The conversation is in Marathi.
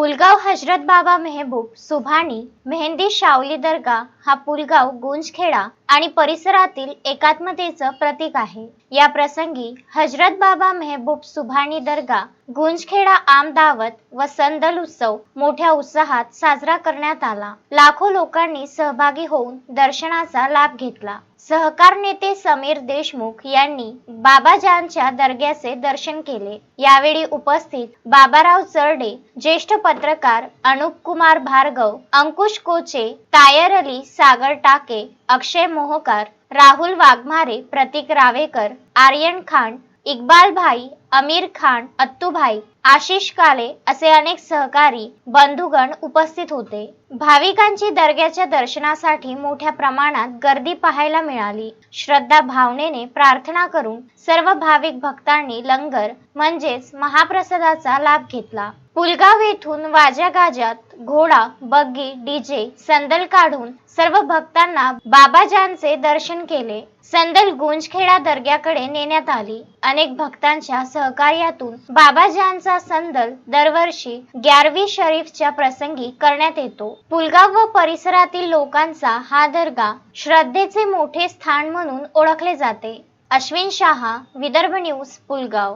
पुलगाव हजरत बाबा मेहबूब सुभानी मेहंदी शावली दर्गा हा पुलगाव गुंजखेडा आणि परिसरातील एकात्मतेचं प्रतीक आहे. या प्रसंगी हजरत बाबा मेहबूब सुभानी दर्गा गुंजखेडा आम दावत व संदल उत्सव मोठ्या उत्साहात साजरा करण्यात आला. लाखो लोकांनी सहभागी होऊन दर्शनाचा लाभ घेतला. सहकार नेते समीर देशमुख यांनी बाबाजांच्या दर्ग्याचे दर्शन केले. यावेळी उपस्थित बाबाराव चरडे ज्येष्ठ पत्रकार अनुप कुमार भार्गव अंकुश कोचे तायर अली सागर टाके अक्षय मोहकार राहुल वाघमारे प्रतीक रावेकर आर्यन खान इक्बाल भाई अमीर खान अत्तूभाई आशिष काले असे अनेक सहकारी बंधुगण उपस्थित होते. भाविकांची दर्ग्याच्या दर्शनासाठी मोठ्या प्रमाणात गर्दी पाहायला मिळाली. श्रद्धा भावनेने प्रार्थना करून सर्व भाविक भक्तांनी लंगर म्हणजेच महाप्रसादाचा लाभ घेतला. पुलगाव येथून वाजा गाजात घोडा बग्गी डीजे संदल काढून सर्व भक्तांना बाबाजांचे दर्शन केले. संदल गुंजखेडा दर्ग्याकडे नेण्यात आली. अनेक भक्तांच्या सहकार्यातून बाबाजांचा संदल दरवर्षी ग्यारवी शरीफच्या प्रसंगी करण्यात येतो. पुलगाव व परिसरातील लोकांचा हा दर्गा श्रद्धेचे मोठे स्थान म्हणून ओळखले जाते. अश्विन शहा विदर्भ न्यूज पुलगाव.